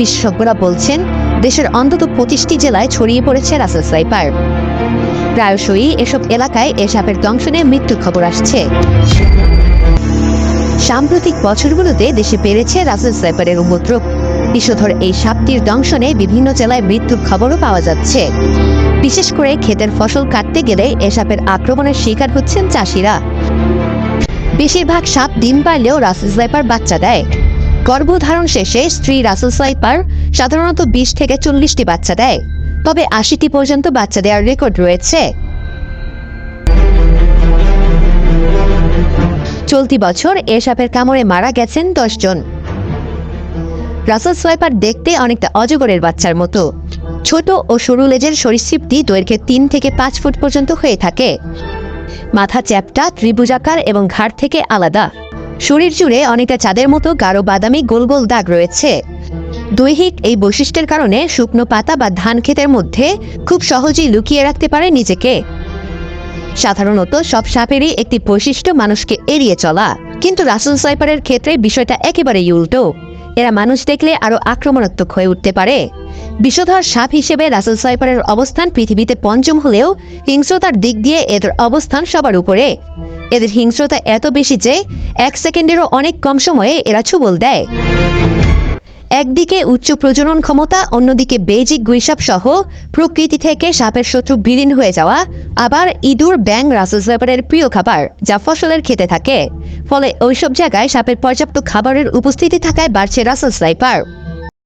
বিশেষজ্ঞরা বলছেন, দেশের অন্তত পঁচিশটি জেলায় ছড়িয়ে পড়েছে রাসেল সাইপার প্রায়শই এসব এলাকায় এ সাপের দংশনে মৃত্যুর খবর আসছে। সাম্প্রতিক বছরগুলোতে দেশে বেড়েছে রাসেল সাইপারের উপদ্রব। বিষধর এই সাপটির দংশনে বিভিন্ন জেলায় মৃত্যুর খবরও পাওয়া যাচ্ছে। বিশেষ করে ক্ষেতের ফসল কাটতে গেলে এ সাপের আক্রমণের শিকার হচ্ছেন চাষিরা। বেশিরভাগ সাপ ডিম পারলেও রাসেল সাইপার বাচ্চা দেয়। গর্ভধারণ শেষে স্ত্রী রাসেল সাইপার সাধারণত বিশ থেকে চল্লিশটি বাচ্চা দেয়, তবে আশিটি পর্যন্ত বাচ্চা দেওয়ার রেকর্ড রয়েছে। চলতি বছর এ সাপের কামড়ে মারা গেছেন দশজন রাসেল সোয়াইপার দেখতে অনেকটা অজগরের বাচ্চার মতো। ছোট ও সরু লেজের সরীসৃপটি দৈর্ঘ্যে তিন থেকে পাঁচ ফুট পর্যন্ত হয়ে থাকে। মাথা চ্যাপটা ত্রিভুজাকার এবং ঘাড় থেকে আলাদা। শরীর জুড়ে অনেকটা চাঁদের মতো গাঢ় বাদামি গোল গোল দাগ রয়েছে। দৈহিক এই বৈশিষ্ট্যের কারণে শুকনো পাতা বা ধান ক্ষেতের মধ্যে খুব সহজেই লুকিয়ে রাখতে পারে নিজেকে। সাধারণত সব সাপেরই একটি বৈশিষ্ট্য মানুষকে এড়িয়ে চলা। কিন্তু রাসেল সাইপারের ক্ষেত্রে বিষয়টা একেবারেই উল্টো। এরা মানুষ দেখলে আরও আক্রমণাত্মক হয়ে উঠতে পারে। বিষধর সাপ হিসেবে রাসেল সাইপারের অবস্থান পৃথিবীতে পঞ্চম হলেও হিংস্রতার দিক দিয়ে এদের অবস্থান সবার উপরে। এদের হিংস্রতা এত বেশি যে এক সেকেন্ডেরও অনেক কম সময়ে এরা ছুবল দেয়। একদিকে উচ্চ প্রজনন ক্ষমতা, অন্যদিকে বেজিক গুইসাপ সহ প্রকৃতি থেকে সাপের শত্রু বিলীন হয়ে যাওয়া, আবার ইঁদুর ব্যাং রাসেল সাইপারের প্রিয় খাবার, যা ফসলের খেতে থাকে। ফলে ওইসব জায়গায় সাপের পর্যাপ্ত খাবারের উপস্থিতি থাকায় বাড়ছে রাসেল সাইপার